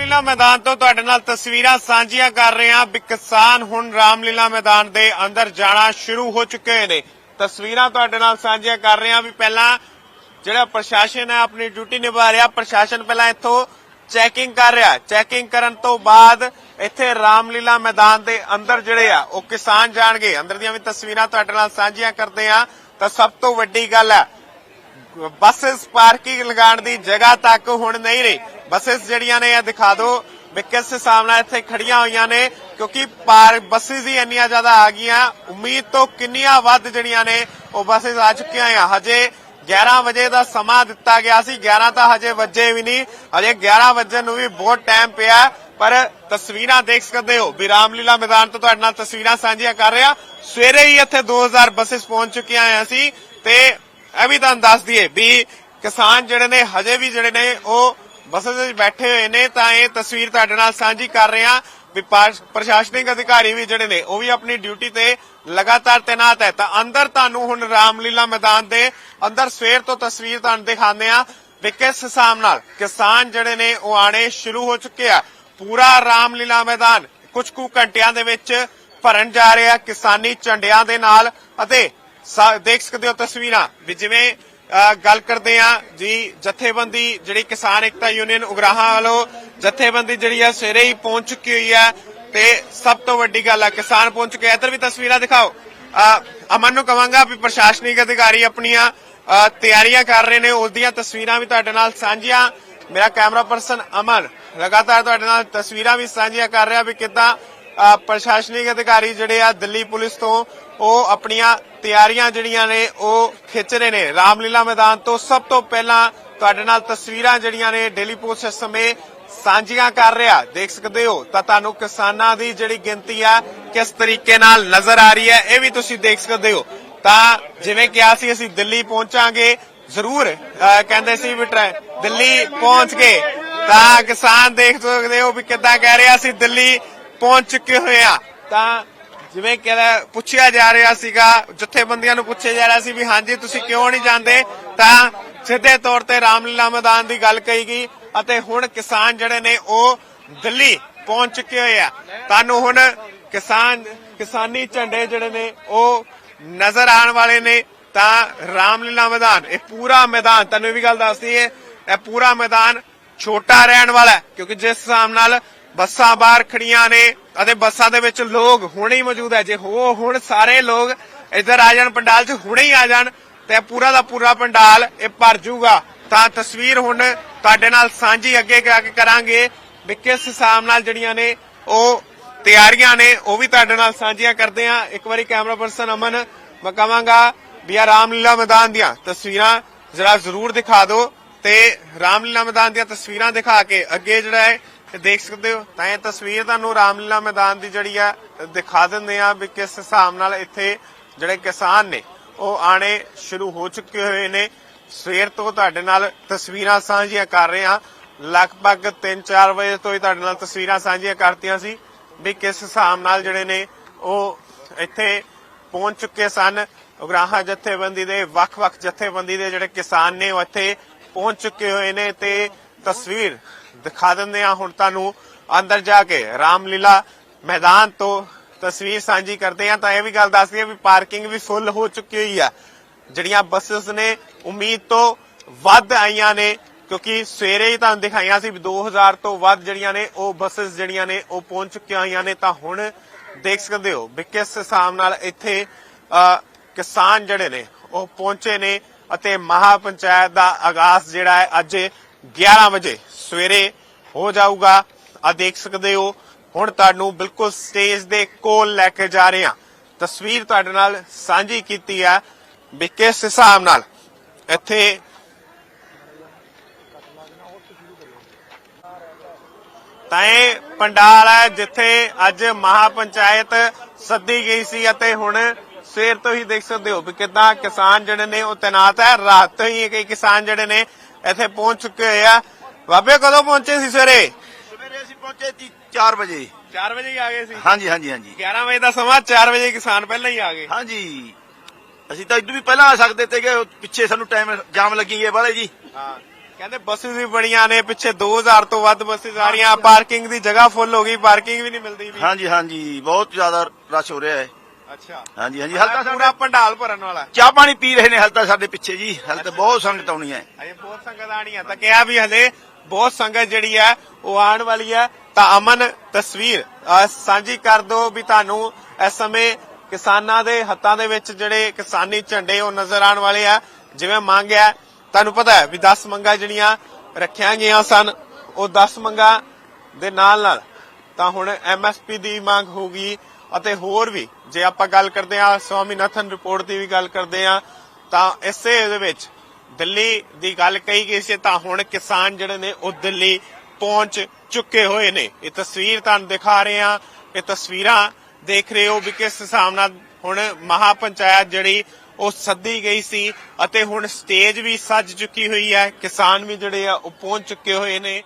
ਰਾਮਲੀਲਾ ਮੈਦਾਨ ਤੋਂ ਤੁਹਾਡੇ ਨਾਲ ਤਸਵੀਰਾਂ ਸਾਂਝੀਆਂ ਕਰ ਰਹੇ ਹਾਂ। ਵੀ ਕਿਸਾਨ ਹੁਣ ਰਾਮਲੀਲਾ ਮੈਦਾਨ ਦੇ ਅੰਦਰ ਜਾਣਾ ਸ਼ੁਰੂ ਹੋ ਚੁੱਕੇ ਨੇ। ਤਸਵੀਰਾਂ ਤੁਹਾਡੇ ਨਾਲ ਸਾਂਝੀਆਂ ਕਰ ਰਹੇ ਹਾਂ ਵੀ ਪਹਿਲਾਂ ਜਿਹੜਾ ਪ੍ਰਸ਼ਾਸਨ ਹੈ ਆਪਣੀ ਡਿਊਟੀ ਨਿਭਾ ਰਿਹਾ। ਪ੍ਰਸ਼ਾਸਨ ਪਹਿਲਾਂ ਇੱਥੋਂ ਚੈਕਿੰਗ ਕਰ ਰਿਹਾ। ਚੈਕਿੰਗ ਕਰਨ ਤੋਂ ਬਾਅਦ ਇੱਥੇ ਰਾਮਲੀਲਾ ਮੈਦਾਨ ਦੇ ਅੰਦਰ ਜਿਹੜੇ ਆ, ਉਹ ਕਿਸਾਨ ਜਾਣਗੇ। ਅੰਦਰ ਦੀਆਂ ਵੀ ਤਸਵੀਰਾਂ ਤੁਹਾਡੇ ਨਾਲ ਸਾਂਝੀਆਂ ਕਰਦੇ ਆ ਤਾਂ ਸਭ ਤੋਂ ਵੱਡੀ ਗੱਲ ਹੈ ਬੱਸਸ ਪਾਰਕਿੰਗ ਲਗਾਉਣ ਦੀ ਜਗ੍ਹਾ ਤੱਕ ਹੁਣ ਨਹੀਂ ਰਹੀ। ਬੱਸਸ ਜਿਹੜੀਆਂ ਨੇ ਇਹ ਦਿਖਾ ਦਿਓ, ਵੀ ਕਿਸ ਹਿਸਾਬ ਇੱਥੇ ਖੜੀਆਂ ਹੋਈਆਂ ਨੇ, ਕਿਉਂਕਿ ਪਾਰ ਬੱਸਸ ਹੀ ਇੰਨੀਆਂ ਜ਼ਿਆਦਾ ਆ ਗਈਆਂ। ਉਮੀਦ ਤੋਂ ਕਿੰਨੀਆਂ ਵੱਧ ਜਿਹੜੀਆਂ ਨੇ, ਉਹ ਬੱਸਸ ਆ ਚੁੱਕੀਆਂ ਆ ਹਜੇ 11 ਵਜੇ ਦਾ ਸਮਾਂ ਦਿੱਤਾ ਗਿਆ ਸੀ। 11 ਤਾਂ ਹਜੇ ਵੱਜੇ ਵੀ ਨਹੀਂ। ਹਜੇ 11 ਵਜੇ ਨੂੰ ਵੀ ਬਹੁਤ ਟਾਈਮ ਪਿਆ। ਪਰ ਤਸਵੀਰਾਂ ਦੇਖ ਸਕਦੇ ਹੋ। ਵੀ ਰਾਮਲੀਲਾ ਮੈਦਾਨ ਤੋਂ ਤੁਹਾਡੇ ਨਾਲ ਤਸਵੀਰਾਂ ਸਾਂਝੀਆਂ ਕਰ ਰਿਹਾ। ਸਵੇਰੇ ਹੀ ਇੱਥੇ 2000 ਬੱਸਿਸ ਪਹੁੰਚ ਚੁੱਕੀਆਂ ਆ ਸੀ ਤੇ ਇਹ ਵੀ ਤੁਹਾਨੂੰ ਦੱਸ ਦਈਏ ਵੀ ਕਿਸਾਨ ਜਿਹੜੇ ਨੇ, ਹਜੇ ਵੀ ਜਿਹੜੇ ਨੇ, ਉਹ ਬੱਸਾਂ ਵਿੱਚ ਬੈਠੇ ਹੋਏ ਨੇ, ਤਾਂ ਇਹ ਤਸਵੀਰ ਤੁਹਾਡੇ ਨਾਲ ਸਾਂਝੀ ਕਰ ਰਹੇ ਹਾਂ। ਵੀ ਪ੍ਰਸ਼ਾਸਨਿਕ ਅਧਿਕਾਰੀ ਵੀ ਜਿਹੜੇ ਨੇ, ਉਹ ਵੀ ਆਪਣੀ ਡਿਊਟੀ ਤੇ ਲਗਾਤਾਰ ਤੈਨਾਤ ਹੈ। ਤਾਂ ਅੰਦਰ ਤੁਹਾਨੂੰ ਹੁਣ ਰਾਮਲੀਲਾ ਮੈਦਾਨ ਦੇ ਅੰਦਰ ਸਵੇਰ ਤੋਂ ਤਸਵੀਰ ਤੁਹਾਨੂੰ ਦਿਖਾਉਂਦੇ ਆ ਵੀ ਕਿਸ ਹਿਸਾਬ ਨਾਲ ਕਿਸਾਨ ਜਿਹੜੇ ਨੇ, ਉਹ ਆਣੇ ਸ਼ੁਰੂ ਹੋ ਚੁੱਕੇ ਆ। ਪੂਰਾ ਰਾਮਲੀਲਾ ਮੈਦਾਨ ਕੁਝ ਕੁ ਘੰਟਿਆਂ ਦੇ ਵਿੱਚ ਭਰਨ ਜਾ ਰਿਹਾ ਕਿਸਾਨੀ ਝੰਡਿਆਂ ਦੇ ਨਾਲ ਅਤੇ ਦੇਖ ਸਕਦੇ ਹੋ ਤਸਵੀਰਾਂ ਵੀ ਜਿਵੇਂ ਗੱਲ ਕਰਦੇ ਆ ਜੀ ਜਥੇਬੰਦੀ ਜਿਹੜੀ ਕਿਸਾਨ ਏਕਤਾ ਯੂਨੀਅਨ ਉਗਰਾਹਾਂ ਵੱਲੋਂ ਜਥੇਬੰਦੀ ਜਿਹੜੀ ਆ ਸਵੇਰੇ ਹੀ ਪਹੁੰਚ ਚੁੱਕੀ ਹੋਈ ਹੈ ਤੇ ਸਭ ਤੋਂ ਵੱਡੀ ਗੱਲ ਆ ਕਿਸਾਨ ਪਹੁੰਚ ਚੁੱਕੇ ਆ। ਵੀ ਤਸਵੀਰਾਂ ਦਿਖਾਓ। ਅਮਨ ਨੂੰ ਕਵਾਂਗਾ ਵੀ ਪ੍ਰਸ਼ਾਸਨਿਕ ਅਧਿਕਾਰੀ ਆਪਣੀਆਂ ਤਿਆਰੀਆਂ ਕਰ ਰਹੇ ਨੇ। ਉਸ ਦੀਆਂ ਤਸਵੀਰਾਂ ਵੀ ਤੁਹਾਡੇ ਨਾਲ ਸਾਂਝੀਆਂ। ਮੇਰਾ ਕੈਮਰਾ ਪਰਸਨ ਅਮਨ ਲਗਾਤਾਰ ਤੁਹਾਡੇ ਨਾਲ ਤਸਵੀਰਾਂ ਵੀ ਸਾਂਝੀਆਂ ਕਰ ਰਿਹਾ ਵੀ ਕਿੱਦਾਂ ਪ੍ਰਸ਼ਾਸਨਿਕ ਅਧਿਕਾਰੀ ਜਿਹੜੇ ਆ ਦਿੱਲੀ ਪੁਲਿਸ ਤੋਂ ਉਹ ਆਪਣੀਆਂ ਤਿਆਰੀਆਂ ਜਿਹੜੀਆਂ ਨੇ, ਉਹ ਖਿੱਚ ਰਹੇ ਨੇ। ਰਾਮਲੀਲਾ ਮੈਦਾਨ ਤੋਂ ਸਭ ਤੋਂ ਪਹਿਲਾਂ ਤੁਹਾਡੇ ਨਾਲ ਤਸਵੀਰਾਂ ਜਿਹੜੀਆਂ ਨੇ ਡੇਲੀ ਪੋਸਟ ਸਮੇਂ ਸਾਂਝੀਆਂ ਕਰ ਰਿਹਾ। ਦੇਖ ਸਕਦੇ ਹੋ ਤਾਂ ਤੁਹਾਨੂੰ ਕਿਸਾਨਾਂ ਦੀ ਜਿਹੜੀ ਗਿਣਤੀ ਆ, ਕਿਸ ਤਰੀਕੇ ਨਾਲ ਨਜ਼ਰ ਆ ਰਹੀ ਹੈ, ਇਹ ਵੀ ਤੁਸੀਂ ਦੇਖ ਸਕਦੇ ਹੋ। ਤਾਂ ਜਿਵੇਂ ਕਿਹਾ ਸੀ, ਅਸੀਂ ਦਿੱਲੀ ਪਹੁੰਚਾਂਗੇ, ਜ਼ਰੂਰ ਕਹਿੰਦੇ ਸੀ ਵੀ ਦਿੱਲੀ ਪਹੁੰਚ ਕੇ ਤਾਂ ਕਿਸਾਨ ਦੇਖ ਸਕਦੇ ਹੋ ਵੀ ਕਿੱਦਾਂ ਕਹਿ ਰਿਹਾ, ਅਸੀਂ ਦਿੱਲੀ ਪਹੁੰਚ ਚੁੱਕੇ ਹੋਏ ਆ ਤਾਂ ਜਿਵੇਂ ਕਿ ਪੁੱਛਿਆ ਜਾ ਰਿਹਾ ਸੀਗਾ, ਜਥੇਬੰਦੀਆਂ ਨੂੰ ਪੁੱਛਿਆ ਜਾ ਰਿਹਾ ਸੀ ਵੀ ਹਾਂਜੀ, ਤੁਸੀਂ ਕਿਉਂ ਨਹੀਂ ਜਾਂਦੇ? ਤਾਂ ਸਿੱਧੇ ਤੌਰ ਤੇ ਰਾਮਲੀਲਾ ਮੈਦਾਨ ਦੀ ਗੱਲ ਕਹੀ ਗਈ ਅਤੇ ਹੁਣ ਕਿਸਾਨ ਜਿਹੜੇ ਨੇ ਉਹ ਦਿੱਲੀ ਪਹੁੰਚ ਚੁੱਕੇ ਹੋਏ ਆ। ਤੁਹਾਨੂੰ ਹੁਣ ਕਿਸਾਨ, ਕਿਸਾਨੀ ਝੰਡੇ ਜਿਹੜੇ ਨੇ ਉਹ ਨਜ਼ਰ ਆਉਣ ਵਾਲੇ ਨੇ। ਤਾਂ ਰਾਮਲੀਲਾ ਮੈਦਾਨ, ਇਹ ਪੂਰਾ ਮੈਦਾਨ, ਤੁਹਾਨੂੰ ਇਹ ਵੀ ਗੱਲ ਦੱਸਦੀ ਦਈਏ, ਇਹ ਪੂਰਾ ਮੈਦਾਨ ਛੋਟਾ ਰਹਿਣ ਵਾਲਾ ਹੈ, ਕਿਉਂਕਿ ਜਿਸ ਹਿਸਾਬ ਨਾਲ ਬੱਸਾਂ ਬਾਹਰ ਖੜੀਆਂ ਨੇ ਅਤੇ ਬੱਸਾਂ ਦੇ ਵਿੱਚ ਲੋਕ ਹੁਣੇ ਹੀ ਮੌਜੂਦ ਹੈ। ਜੇ ਹੋ, ਹੁਣ ਸਾਰੇ ਲੋਕ ਇੱਧਰ ਆ ਜਾਣ, ਪੰਡਾਲ 'ਚ ਹੁਣੇ ਹੀ ਆ ਜਾਣ ਤੇ ਪੂਰਾ ਦਾ ਪੂਰਾ ਪੰਡਾਲ ਇਹ ਭਰ ਜਾਊਗਾ ਤਾਂ ਤਸਵੀਰ ਹੁਣ ਤੁਹਾਡੇ ਨਾਲ ਸਾਂਝੀ ਅੱਗੇ ਕਰਾਂਗੇ ਵੀ ਕਿਸ ਹਿਸਾਬ ਨਾਲ ਜਿਹੜੀਆਂ ਨੇ ਉਹ ਤਿਆਰੀਆਂ ਨੇ, ਉਹ ਵੀ ਤੁਹਾਡੇ ਨਾਲ ਸਾਂਝੀਆਂ ਕਰਦੇ ਆ ਇੱਕ ਵਾਰੀ ਕੈਮਰਾ ਪਰਸਨ ਅਮਨ, ਮੈਂ ਕਹਾਂਗਾ ਵੀ ਆ ਰਾਮਲੀਲਾ ਮੈਦਾਨ ਦੀਆਂ ਤਸਵੀਰਾਂ ਜਰਾ ਜ਼ਰੂਰ ਦਿਖਾ ਦਿਓ ਤੇ ਰਾਮਲੀਲਾ ਮੈਦਾਨ ਦੀਆਂ ਤਸਵੀਰਾਂ ਦਿਖਾ ਕੇ ਅੱਗੇ ਜਿਹੜਾ ਹੈ ਇਹ ਦੇਖ ਸਕਦੇ ਹੋ, ਤਾਂ ਇਹ ਤਸਵੀਰ ਤੁਹਾਨੂੰ ਰਾਮਲੀਲਾ ਮੈਦਾਨ ਦੀ ਜਿਹੜੀ ਆ, ਦਿਖਾ ਦਿੰਦੇ ਆ ਵੀ ਕਿਸ ਹਿਸਾਬ ਨਾਲ ਇੱਥੇ ਜਿਹੜੇ ਕਿਸਾਨ ਨੇ, ਉਹ ਆਣੇ ਸ਼ੁਰੂ ਹੋ ਚੁੱਕੇ ਹੋਏ ਨੇ। ਸਵੇਰ ਤੋਂ ਤੁਹਾਡੇ ਨਾਲ ਤਸਵੀਰਾਂ ਸਾਂਝੀਆਂ ਕਰ ਰਹੇ ਹਾਂ। ਲਗਭਗ 3-4 ਵਜੇ ਤੋਂ ਹੀ ਤੁਹਾਡੇ ਨਾਲ ਤਸਵੀਰਾਂ ਸਾਂਝੀਆਂ ਕਰਤੀਆਂ ਸੀ ਵੀ ਕਿਸ ਹਿਸਾਬ ਨਾਲ ਜਿਹੜੇ ਨੇ ਉਹ ਇੱਥੇ ਪਹੁੰਚ ਚੁੱਕੇ ਸਨ। ਉਗਰਾਹਾਂ ਜਥੇਬੰਦੀ ਦੇ, ਵੱਖ-ਵੱਖ ਜਥੇਬੰਦੀ ਦੇ ਜਿਹੜੇ ਕਿਸਾਨ ਨੇ ਉਹ ਇੱਥੇ ਪਹੁੰਚ ਚੁੱਕੇ ਹੋਏ ਨੇ ਤੇ ਤਸਵੀਰ ਦਿਖਾ ਦਿੰਦੇ ਆ ਹੁਣ ਤੁਹਾਨੂੰ ਅੰਦਰ ਜਾ ਕੇ ਰਾਮਲੀਲਾ ਮੈਦਾਨ ਤੋਂ ਤਸਵੀਰ ਸਾਂਝੀ ਕਰਦੇ ਆ ਤਾਂ ਇਹ ਵੀ ਗੱਲ ਦੱਸਦੀ ਆ ਵੀ ਪਾਰਕਿੰਗ ਵੀ ਫੁੱਲ ਹੋ ਚੁੱਕੀ ਹੋਈ ਆ। ਜਿਹੜੀਆਂ ਬੱਸਸ ਨੇ, ਉਮੀਦ ਤੋਂ ਵੱਧ ਆਈਆਂ ਨੇ, ਕਿਉਂਕਿ ਸਵੇਰੇ ਹੀ ਤੁਹਾਨੂੰ ਦਿਖਾਈਆਂ ਸੀ ਵੀ 2000 ਤੋਂ ਵੱਧ ਜਿਹੜੀਆਂ ਨੇ, ਉਹ ਬੱਸਸ ਜਿਹੜੀਆਂ ਨੇ, ਉਹ ਪਹੁੰਚ ਚੁੱਕੀਆਂ ਹੋਈਆਂ ਨੇ। ਤਾਂ ਹੁਣ ਦੇਖ ਸਕਦੇ ਹੋ ਵੀ ਕਿਸ ਹਿਸਾਬ ਨਾਲ ਇੱਥੇ ਕਿਸਾਨ ਜਿਹੜੇ ਨੇ, ਉਹ ਪਹੁੰਚੇ ਨੇ ਅਤੇ ਮਹਾ ਪੰਚਾਇਤ ਦਾ ਆਗਾਜ਼ ਜਿਹੜਾ ਹੈ ਅੱਜ 11 ਵਜੇ ਸਵੇਰੇ ਹੋ ਜਾਊਗਾ। ਆ ਦੇਖ ਸਕਦੇ ਹੋ, ਹੁਣ ਤੁਹਾਨੂੰ ਬਿਲਕੁਲ ਸਟੇਜ ਦੇ ਕੋਲ ਲੈ ਕੇ ਜਾ ਰਹੇ ਹਾਂ। ਤਸਵੀਰ ਤੁਹਾਡੇ ਨਾਲ ਸਾਂਝੀ ਕੀਤੀ ਹੈ ਵੀ ਕਿਸ ਹਿਸਾਬ ਨਾਲ ਇੱਥੇ ਤਾਂ ਇਹ ਪੰਡਾਲ ਹੈ, ਜਿੱਥੇ ਅੱਜ ਮਹਾ ਪੰਚਾਇਤ ਸੱਦੀ ਗਈ ਸੀ ਅਤੇ ਹੁਣ ਸਵੇਰ ਤੋਂ ਹੀ ਦੇਖ ਸਕਦੇ ਹੋ ਵੀ ਕਿਦਾਂ ਕਿਸਾਨ ਜਿਹੜੇ ਨੇ ਉਹ ਤੈਨਾਤ ਹੈ। ਰਾਤ ਤੋਂ ਹੀ ਕਈ ਕਿਸਾਨ ਜਿਹੜੇ ਨੇ ਇੱਥੇ ਪਹੁੰਚ ਚੁੱਕੇ ਹੋਏ ਆ। ਬਾਬੇ ਕਦੋਂ ਪਹੁੰਚੇ ਸੀ ਸਵੇਰੇ? ਸਵੇਰੇ ਅਸੀਂ ਪਹੁੰਚੇ ਸੀ 4 ਵਜੇ। 4 ਵਜੇ ਹੀ ਆ ਗਏ ਸੀ? ਹਾਂਜੀ ਹਾਂਜੀ ਹਾਂਜੀ। 11 ਵਜੇ ਦਾ ਸਮਾਂ 4 ਵਜੇ ਕਿਸਾਨ ਪਹਿਲਾਂ ਹੀ ਆ ਗਏ। ਹਾਂਜੀ। ਅਸੀਂ ਤਾਂ ਇਦੋਂ ਵੀ ਪਹਿਲਾਂ ਆ ਸਕਦੇ ਤੇ ਕਿ ਪਿੱਛੇ ਸਾਨੂੰ ਟਾਈਮ ਜਾਮ ਲੱਗੀ ਗਏ ਵਾਲੇ ਜੀ। ਹਾਂ। ਕਹਿੰਦੇ ਬੱਸਿਸ ਵੀ ਬੜੀਆਂ ਨੇ ਪਿੱਛੇ 2000 ਤੋਂ ਵੱਧ ਬੱਸਿਸ ਆ ਰਹੀਆਂ ਪਾਰਕਿੰਗ ਦੀ ਜਗ੍ਹਾ ਫੁੱਲ ਹੋ ਗਈ ਪਾਰਕਿੰਗ ਵੀ ਨਹੀਂ ਮਿਲਦੀ ਵੀ ਹਾਂਜੀ ਹਾਂਜੀ। ਬਹੁਤ ਜ਼ਿਆਦਾ ਰਸ਼ ਹੋ ਰਿਹਾ ਹੈ। ਅੱਛਾ। ਹਾਂਜੀ ਹਾਂਜੀ ਹਲਕਾ ਪੂਰਾ ਪੰਡਾਲ ਭਰਨ ਵਾਲਾ। ਚਾਹ ਪਾਣੀ ਪੀ ਰਹੇ ਨੇ ਹਲ ਤਾਂ ਸਾਡੇ ਪਿੱਛੇ ਜੀ ਹਲ ਤਾਂ ਬਹੁਤ ਸੰਗਤ ਆਉਣੀ ਹੈ। ਅਜੇ ਬਹੁਤ ਸੰਗਤ ਆਣੀ ਆ ਤਾਂ ਕਿਹਾ ਵੀ ਹਲੇ ਬਹੁਤ ਸੰਗਤ ਜਿਹੜੀ ਹੈ ਉਹ ਆਉਣ ਵਾਲੀ ਹੈ। ਤਾਂ ਅਮਨ ਤਸਵੀਰ ਸਾਂਝੀ ਕਰ ਦੋ ਵੀ ਤੁਹਾਨੂੰ ਇਸ ਸਮੇਂ ਕਿਸਾਨਾਂ ਦੇ ਹੱਥਾਂ ਦੇ ਵਿੱਚ ਜਿਹੜੇ ਕਿਸਾਨੀ ਝੰਡੇ ਉਹ ਨਜ਼ਰ ਆਉਣ ਵਾਲੇ ਆ। ਜਿਵੇਂ ਮੰਗਿਆ ਤੁਹਾਨੂੰ ਪਤਾ ਹੈ ਵੀ 10 ਮੰਗਾਂ ਜਿਹੜੀਆਂ ਰੱਖੀਆਂ ਗਈਆਂ ਸਨ ਉਹ 10 ਮੰਗਾਂ ਦੇ ਨਾਲ ਨਾਲ ਤਾਂ ਹੁਣ ਐਮਐਸਪੀ ਦੀ ਮੰਗ ਹੋਗੀ ਅਤੇ ਹੋਰ ਵੀ, ਜੇ ਆਪਾਂ ਗੱਲ ਕਰਦੇ ਆ ਸਵਾਮੀਨਾਥਨ ਰਿਪੋਰਟ ਦੀ ਵੀ ਗੱਲ ਕਰਦੇ ਆ ਤਾਂ ਇਸੇ ਦੇ ਵਿੱਚ ਦਿੱਲੀ ਦੀ ਗੱਲ ਕਹੀ ਗਈ ਸੀ, ਤਾਂ ਹੁਣ ਕਿਸਾਨ ਜਿਹੜੇ ਨੇ, ਉਹ ਦਿੱਲੀ ਪਹੁੰਚ ਚੁੱਕੇ ਹੋਏ ਨੇ। ਇਹ ਤਸਵੀਰ ਤੁਹਾਨੂੰ ਦਿਖਾ ਰਹੇ ਆ ਇਹ ਤਸਵੀਰਾਂ ਦੇਖ ਰਹੇ ਹੋ ਵੀ ਕਿਸ ਹਿਸਾਬ ਨਾਲ ਹੁਣ ਮਹਾ ਪੰਚਾਇਤ ਜਿਹੜੀ, ਉਹ ਸੱਦੀ ਗਈ ਸੀ ਅਤੇ ਹੁਣ ਸਟੇਜ ਵੀ ਸੱਜ ਚੁੱਕੀ ਹੋਈ ਹੈ। ਕਿਸਾਨ ਵੀ ਜਿਹੜੇ ਆ, ਉਹ ਪਹੁੰਚ ਚੁੱਕੇ ਹੋਏ ਨੇ।